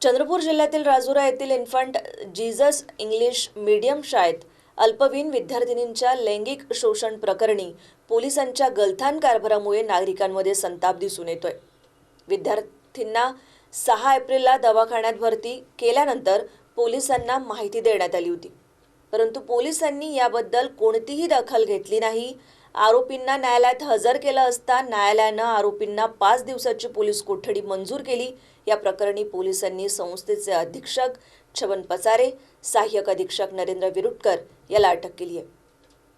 चंद्रपूर जिल्ह्यातील राजुरा येथील infant Jesus English medium शाळेत अल्पवयीन विद्यार्थिनींच्या लैंगिक शोषण प्रकरणी पोलिसांच्या गलथान कारभारामुळे नागरिकांमध्ये संताप दिसून येतोय. विद्यार्थींना सहा एप्रिलला दवाखान्यात भरती केल्यानंतर पोलिसांना माहिती देण्यात आली होती. परंतु पोलिसांनी याबद्दल कोणतीही दखल घेतली नाही. आरोपींना न्यायालयात हजर केलं असता न्यायालयानं आरोपींना पाच दिवसाची पोलीस कोठडी मंजूर केली. या प्रकरणी पोलिसांनी संस्थेचे अधीक्षक छवन पचारे सहाय्यक अधीक्षक नरेंद्र विरुटकर याला अटक केली आहे.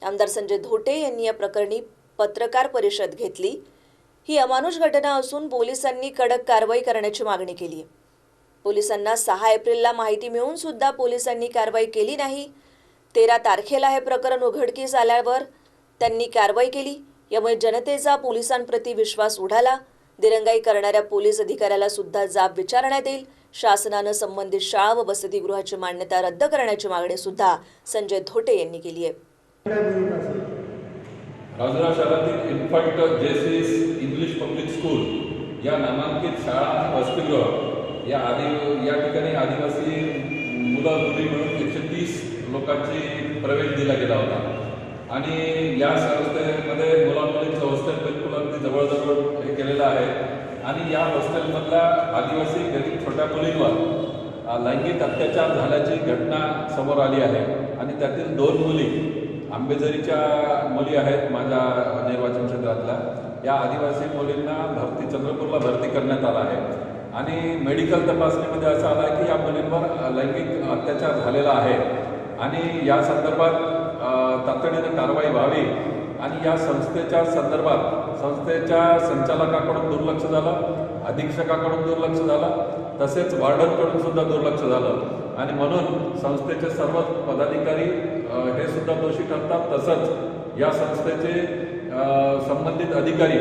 आमदार संजय धोटे यांनी या प्रकरणी पत्रकार परिषद घेतली. ही अमानुष घटना असून पोलिसांनी कडक कारवाई करण्याची मागणी केली आहे. पोलिसांना सहा एप्रिलला माहिती मिळून सुद्धा पोलिसांनी कारवाई केली नाही. तेरा तारखेला हे प्रकरण उघडकीस आल्यावर त्यांनी कारवाई केली. यामुळे जनतेचा पोलिसांप्रती विश्वास उडाला. दिरंगाई करणाऱ्या पोलीस अधिकाऱ्याला सुद्धा जाब विचारण्यात येईल. शासनानं संबंधित शाळा व वसतिगृहाची मान्यता रद्द करण्याची मागणी सुद्धा संजय धोटे यांनी केली आहे. राजुरा शहरातील infant Jesus English public school या नामांकित शाळा वसतिगृह या आदि या ठिकाणी आदिवासी मुलं मुली मिळून एकशे तीस लोकांची प्रवेश दिला गेला होता. आणि या संस्थेमध्ये मुलामुलींचं हॉस्टेल बिलकुल अगदी जवळजवळ हे केलेलं आहे. आणि या हॉस्टेलमधल्या आदिवासी गरीब छोट्या मुलींवर लैंगिक अत्याचार झाल्याची घटना समोर आली आहे. आणि त्यातील दोन मुली आंबेझरीच्या मुली आहेत माझ्या निर्वाचन क्षेत्रातल्या. या आदिवासी मुलींना भरती चंद्रपूरला भरती करण्यात आला आहे. आणि मेडिकल तपासणीमध्ये असं आलं आहे की या मुलींवर लैंगिक अत्याचार झालेला आहे. आणि या संदर्भात तातडीनं कारवाई व्हावी. आणि या संस्थेच्या संदर्भात संस्थेच्या संचालकाकडून दुर्लक्ष झालं अधीक्षकाकडून दुर्लक्ष झालं तसेच वार्डनकडून सुद्धा दुर्लक्ष झालं. आणि म्हणून संस्थेचे सर्व पदाधिकारी हे सुद्धा दोषी ठरतात. तसंच या संस्थेचे संबंधित अधिकारी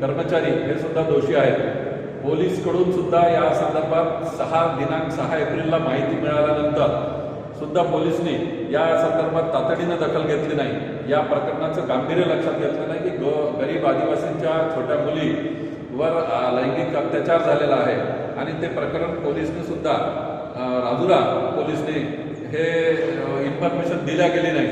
कर्मचारी हे सुद्धा दोषी आहेत. पोलीसकडून सुद्धा या संदर्भात सहा दिनांक सहा एप्रिलला माहिती मिळाल्यानंतर सुद्धा पोलिसने या संदर्भात तातडीनं दखल घेतली नाही. या प्रकरणाचं गांभीर्य लक्षात घेतलं नाही की ग गरीब आदिवासींच्या छोट्या मुलीवर लैंगिक अत्याचार झालेला आहे. आणि ते प्रकरण पोलिसने सुद्धा राजुरा पोलिसने हे इन्फॉर्मेशन दिल्या गेली नाही.